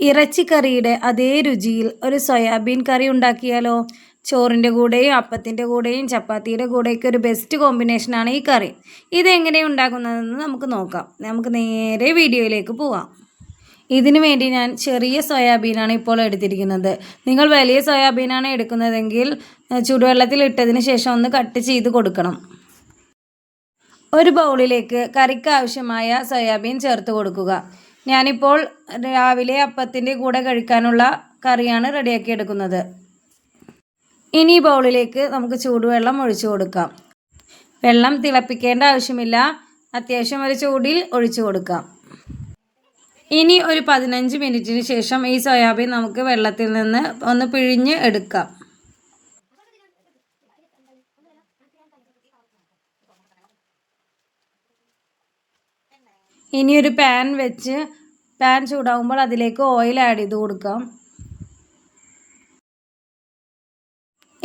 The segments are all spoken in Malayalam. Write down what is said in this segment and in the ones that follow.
ഇറച്ചിക്കറിയുടെ അതേ രുചിയിൽ ഒരു സോയാബീൻ കറി ഉണ്ടാക്കിയാലോ? ചോറിന്റെ കൂടെയും അപ്പത്തിന്റെ കൂടെയും ചപ്പാത്തിയുടെ കൂടെയൊക്കെ ഒരു ബെസ്റ്റ് കോമ്പിനേഷനാണ് ഈ കറി. ഇതെങ്ങനെ ഉണ്ടാക്കുന്നതെന്ന് നമുക്ക് നോക്കാം. നമുക്ക് നേരെ വീഡിയോയിലേക്ക് പോവാം. ഇതിനു വേണ്ടി ഞാൻ ചെറിയ സോയാബീനാണ് ഇപ്പോൾ എടുത്തിരിക്കുന്നത്. നിങ്ങൾ വലിയ സോയാബീനാണ് എടുക്കുന്നതെങ്കിൽ ചൂടുവെള്ളത്തിൽ ഇട്ടതിന് ശേഷം ഒന്ന് കട്ട് ചെയ്ത് കൊടുക്കണം. ഒരു ബൗളിലേക്ക് കറിക്ക് ആവശ്യമായ സോയാബീൻ ചേർത്ത് കൊടുക്കുക. ഞാനിപ്പോൾ രാവിലെ അപ്പത്തിന്റെ കൂടെ കഴിക്കാനുള്ള കറിയാണ് റെഡിയാക്കി എടുക്കുന്നത്. ഇനി ബൗളിലേക്ക് നമുക്ക് ചൂടുവെള്ളം ഒഴിച്ചു കൊടുക്കാം. വെള്ളം തിളപ്പിക്കേണ്ട ആവശ്യമില്ല. അത്യാവശ്യം ഒരു ചൂടിൽ ഒഴിച്ചു കൊടുക്കാം. ഇനി ഒരു പതിനഞ്ച് മിനിറ്റിന് ശേഷം ഈ സോയാബീൻ നമുക്ക് വെള്ളത്തിൽ നിന്ന് ഒന്ന് പിഴിഞ്ഞ് എടുക്കാം. ഇനി ഒരു പാൻ വെച്ച് പാൻ ചൂടാകുമ്പോൾ അതിലേക്ക് ഓയിൽ ആഡ് ചെയ്ത് കൊടുക്കാം.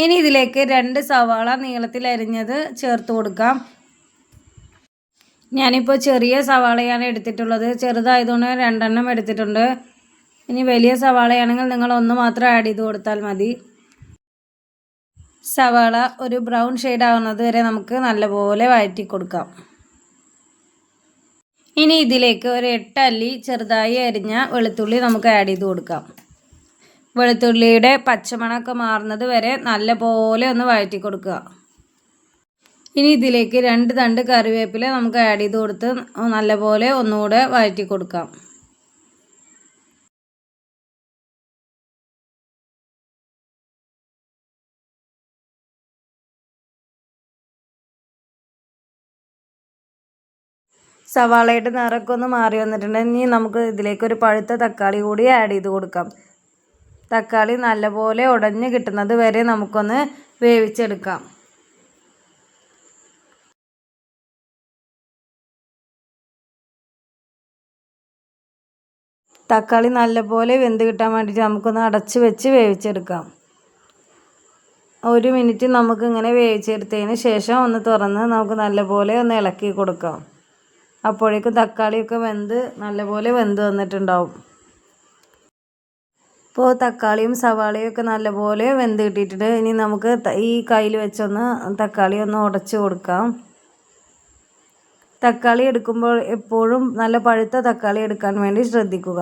ഇനി ഇതിലേക്ക് രണ്ട് സവാള നീളത്തിൽ അരിഞ്ഞത് ചേർത്ത് കൊടുക്കാം. ഞാനിപ്പോൾ ചെറിയ സവാളയാണ് എടുത്തിട്ടുള്ളത്. ചെറുതായതുകൊണ്ട് രണ്ടെണ്ണം എടുത്തിട്ടുണ്ട്. ഇനി വലിയ സവാളയാണെങ്കിൽ നിങ്ങൾ ഒന്ന് മാത്രം ആഡ് ചെയ്ത് കൊടുത്താൽ മതി. സവാള ഒരു ബ്രൗൺ ഷെയ്ഡ് ആവുന്നത് വരെ നമുക്ക് നല്ലപോലെ വഴറ്റി കൊടുക്കാം. ഇനി ഇതിലേക്ക് ഒരു എട്ടല്ലി ചെറുതായി അരിഞ്ഞ വെളുത്തുള്ളി നമുക്ക് ആഡ് ചെയ്ത് കൊടുക്കാം. വെളുത്തുള്ളിയുടെ പച്ചമണമൊക്കെ മാറുന്നത് വരെ നല്ലപോലെ ഒന്ന് വഴറ്റി കൊടുക്കുക. ഇനി ഇതിലേക്ക് രണ്ട് തണ്ട് കറിവേപ്പില നമുക്ക് ആഡ് ചെയ്ത് കൊടുത്ത് നല്ലപോലെ ഒന്നുകൂടെ വഴറ്റി കൊടുക്കാം. സവാളയുടെ നിറമൊക്കെ ഒന്ന് മാറി വന്നിട്ടുണ്ടെങ്കിൽ നമുക്ക് ഇതിലേക്ക് ഒരു പഴുത്ത തക്കാളി കൂടി ആഡ് ചെയ്ത് കൊടുക്കാം. തക്കാളി നല്ലപോലെ ഉടഞ്ഞ് കിട്ടുന്നത് വരെ നമുക്കൊന്ന് വേവിച്ചെടുക്കാം. തക്കാളി നല്ലപോലെ വെന്ത് കിട്ടാൻ വേണ്ടിയിട്ട് നമുക്കൊന്ന് അടച്ച് വെച്ച് വേവിച്ചെടുക്കാം. ഒരു മിനിറ്റ് നമുക്കിങ്ങനെ വേവിച്ചെടുത്തതിന് ശേഷം ഒന്ന് തുറന്ന് നമുക്ക് നല്ലപോലെ ഒന്ന് ഇളക്കി കൊടുക്കാം. അപ്പോഴേക്കും തക്കാളിയൊക്കെ വെന്ത് നല്ലപോലെ വെന്ത് വന്നിട്ടുണ്ടാവും. ഇപ്പോൾ തക്കാളിയും സവാളയും ഒക്കെ നല്ലപോലെ വെന്ത് കിട്ടിയിട്ടുണ്ട്. ഇനി നമുക്ക് ഈ കയ്യിൽ വെച്ചൊന്ന് തക്കാളി ഒന്ന് ഉടച്ച് കൊടുക്കാം. തക്കാളി എടുക്കുമ്പോൾ എപ്പോഴും നല്ല പഴുത്ത തക്കാളി എടുക്കാൻ വേണ്ടി ശ്രദ്ധിക്കുക.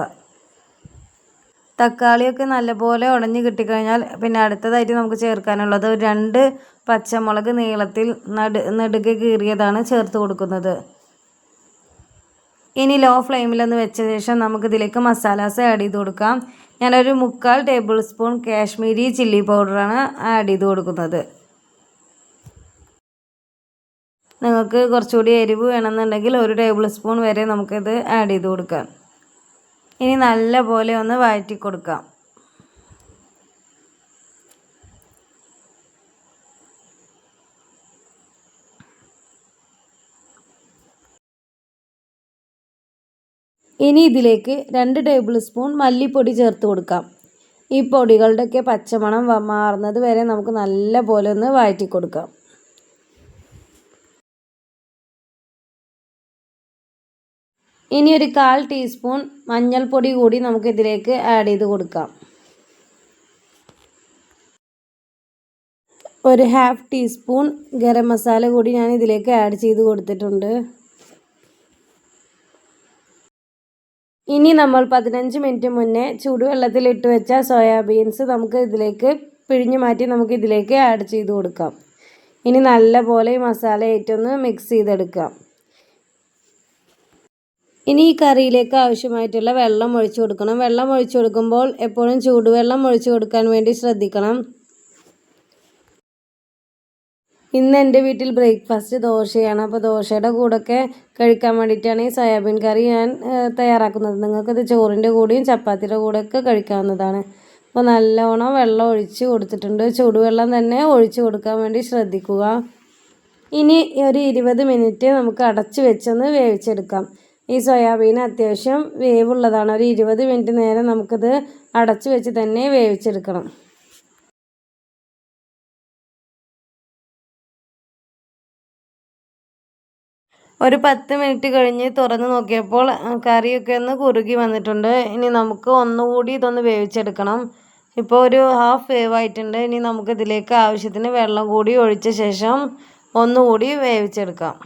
തക്കാളിയൊക്കെ നല്ലപോലെ ഉടഞ്ഞ് കിട്ടിക്കഴിഞ്ഞാൽ പിന്നെ അടുത്തതായിട്ട് നമുക്ക് ചേർക്കാനുള്ളത് രണ്ട് പച്ചമുളക് നീളത്തിൽ നടു നെടുകെ കീറിയതാണ് ചേർത്ത് കൊടുക്കുന്നത്. ഇനി ലോ ഫ്ലെയിമിലൊന്ന് വെച്ച ശേഷം നമുക്കിതിലേക്ക് മസാലാസ് ആഡ് ചെയ്ത് കൊടുക്കാം. ഞാനൊരു മുക്കാൽ ടേബിൾ സ്പൂൺ കാശ്മീരി ചില്ലി പൗഡറാണ് ആഡ് ചെയ്ത് കൊടുക്കുന്നത്. നിങ്ങൾക്ക് കുറച്ചുകൂടി എരിവ് വേണമെന്നുണ്ടെങ്കിൽ ഒരു ടേബിൾ സ്പൂൺ വരെ നമുക്കിത് ആഡ് ചെയ്ത് കൊടുക്കാം. ഇനി നല്ല പോലെ ഒന്ന് വഴറ്റി കൊടുക്കാം. ഇനി ഇതിലേക്ക് രണ്ട് ടേബിൾ സ്പൂൺ മല്ലിപ്പൊടി ചേർത്ത് കൊടുക്കാം. ഈ പൊടികളുടെയൊക്കെ പച്ചമണം മാറുന്നത് വരെ നമുക്ക് നല്ല പോലെ ഒന്ന് വഴറ്റി കൊടുക്കാം. ഇനി ഒരു കാൽ ടീസ്പൂൺ മഞ്ഞൾപ്പൊടി കൂടി നമുക്ക് ഇതിലേക്ക് ആഡ് ചെയ്ത് കൊടുക്കാം. ഒരു ഹാഫ് ടീസ്പൂൺ ഗരം മസാല കൂടി ഞാൻ ഇതിലേക്ക് ആഡ് ചെയ്ത് കൊടുത്തിട്ടുണ്ട്. ഇനി നമ്മൾ പതിനഞ്ച് മിനിറ്റ് മുന്നേ ചൂടുവെള്ളത്തിൽ ഇട്ട് വെച്ച സോയാബീൻസ് നമുക്ക് ഇതിലേക്ക് പിഴിഞ്ഞു മാറ്റി നമുക്ക് ഇതിലേക്ക് ആഡ് ചെയ്ത് കൊടുക്കാം. ഇനി നല്ലപോലെ ഈ മസാല ഏറ്റൊന്ന് മിക്സ് ചെയ്തെടുക്കാം. ഇനി ഈ കറിയിലേക്ക് ആവശ്യമായിട്ടുള്ള വെള്ളം ഒഴിച്ചു കൊടുക്കണം. വെള്ളം ഒഴിച്ചു കൊടുക്കുമ്പോൾ എപ്പോഴും ചൂടുവെള്ളം ഒഴിച്ചു കൊടുക്കാൻ വേണ്ടി ശ്രദ്ധിക്കണം. ഇന്ന് എന്റെ വീട്ടിൽ ബ്രേക്ക്ഫാസ്റ്റ് ദോശയാണ്. അപ്പോൾ ദോശയുടെ കൂടെയൊക്കെ കഴിക്കാൻ വേണ്ടിയിട്ടാണ് ഈ സോയാബീൻ കറി ഞാൻ തയ്യാറാക്കുന്നത്. നിങ്ങൾക്കത് ചോറിന്റെ കൂടെയും ചപ്പാത്തിയുടെ കൂടെയൊക്കെ കഴിക്കാവുന്നതാണ്. അപ്പോൾ നല്ലോണം വെള്ളം ഒഴിച്ച് കൊടുത്തിട്ടുണ്ട്. ചൂടുവെള്ളം തന്നെ ഒഴിച്ച് കൊടുക്കാൻ വേണ്ടി ശ്രദ്ധിക്കുക. ഇനി ഒരു ഇരുപത് മിനിറ്റ് നമുക്ക് അടച്ച് വെച്ചൊന്ന് വേവിച്ചെടുക്കാം. ഈ സോയാബീൻ അത്യാവശ്യം വേവുള്ളതാണ്. ഒരു ഇരുപത് മിനിറ്റ് നേരം നമുക്കിത് അടച്ച് വെച്ച് തന്നെ വേവിച്ചെടുക്കണം. ഒരു പത്ത് മിനിറ്റ് കഴിഞ്ഞ് തുറന്ന് നോക്കിയപ്പോൾ കറിയൊക്കെ ഒന്ന് കുറുകി വന്നിട്ടുണ്ട്. ഇനി നമുക്ക് ഒന്നുകൂടി ഇതൊന്ന് വേവിച്ചെടുക്കണം. ഇപ്പോൾ ഒരു ഹാഫ് വേവായിട്ടുണ്ട്. ഇനി നമുക്ക് ഇതിലേക്ക് ആവശ്യത്തിന് വെള്ളം കൂടി ഒഴിച്ച ശേഷം ഒന്നുകൂടി വേവിച്ചെടുക്കാം.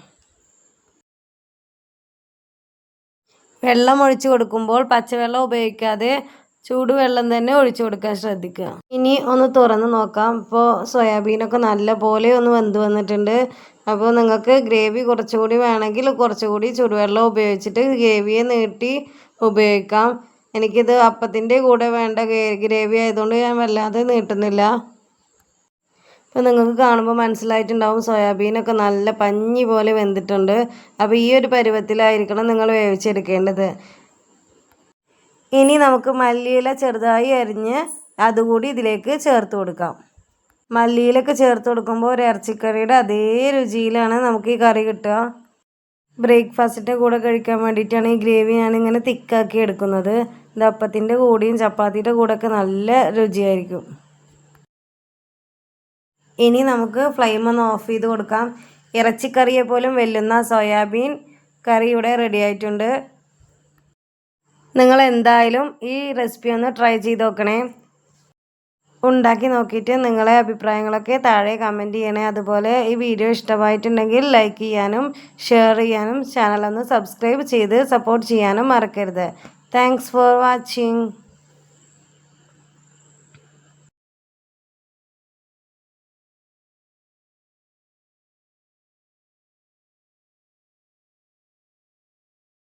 വെള്ളം ഒഴിച്ചു കൊടുക്കുമ്പോൾ പച്ചവെള്ളം ഉപയോഗിക്കാതെ ചൂടുവെള്ളം തന്നെ ഒഴിച്ചു കൊടുക്കാൻ ശ്രദ്ധിക്കുക. ഇനി ഒന്ന് തുറന്ന് നോക്കാം. ഇപ്പോൾ സോയാബീനൊക്കെ നല്ല പോലെ ഒന്ന് വെന്ത് വന്നിട്ടുണ്ട്. അപ്പോൾ നിങ്ങൾക്ക് ഗ്രേവി കുറച്ചുകൂടി വേണമെങ്കിൽ കുറച്ചുകൂടി ചൂടുവെള്ളം ഉപയോഗിച്ചിട്ട് ഗ്രേവിയെ നീട്ടി ഉപയോഗിക്കാം. എനിക്കിത് അപ്പത്തിന്റെ കൂടെ വേണ്ട ഗ്രേവി ആയതുകൊണ്ട് ഞാൻ വല്ലാതെ നീട്ടുന്നില്ല. അപ്പോൾ നിങ്ങൾക്ക് കാണുമ്പോൾ മനസ്സിലായിട്ടുണ്ടാവും സോയാബീനൊക്കെ നല്ല പഞ്ഞി പോലെ വെന്തിട്ടുണ്ട്. അപ്പോൾ ഈ ഒരു പരുവത്തിലായിരിക്കണം നിങ്ങൾ വേവിച്ചെടുക്കേണ്ടത്. ഇനി നമുക്ക് മല്ലിയില ചെറുതായി അരിഞ്ഞ് അതുകൂടി ഇതിലേക്ക് ചേർത്ത് കൊടുക്കാം. മല്ലിയിലൊക്കെ ചേർത്ത് കൊടുക്കുമ്പോൾ ഒരു ഇറച്ചിക്കറിയുടെ അതേ രുചിയിലാണ് നമുക്ക് ഈ കറി കിട്ടുക. ബ്രേക്ക്ഫാസ്റ്റിന്റെ കൂടെ കഴിക്കാൻ വേണ്ടിയിട്ടാണ് ഈ ഗ്രേവി ഞാൻ ഇങ്ങനെ തിക്കാക്കി എടുക്കുന്നത്. ഇത് അപ്പത്തിന്റെ കൂടെയും ചപ്പാത്തിയുടെ കൂടെയൊക്കെ നല്ല രുചിയായിരിക്കും. ഇനി നമുക്ക് ഫ്ലെയിം ഒന്ന് ഓഫ് ചെയ്ത് കൊടുക്കാം. ഇറച്ചിക്കറിയെ പോലും വെല്ലുന്ന സോയാബീൻ കറി ഇവിടെ റെഡി ആയിട്ടുണ്ട്. നിങ്ങൾ എന്തായാലും ഈ റെസിപ്പി ഒന്ന് ട്രൈ ചെയ്ത് നോക്കണേ. ഉണ്ടാക്കി നോക്കിയിട്ട് നിങ്ങളെ അഭിപ്രായങ്ങളൊക്കെ താഴെ കമന്റ് ചെയ്യണേ. അതുപോലെ ഈ വീഡിയോ ഇഷ്ടമായിട്ടുണ്ടെങ്കിൽ ലൈക്ക് ചെയ്യാനും ഷെയർ ചെയ്യാനും ചാനലൊന്ന് സബ്സ്ക്രൈബ് ചെയ്ത് സപ്പോർട്ട് ചെയ്യാനും മറക്കരുത്. Thanks for watching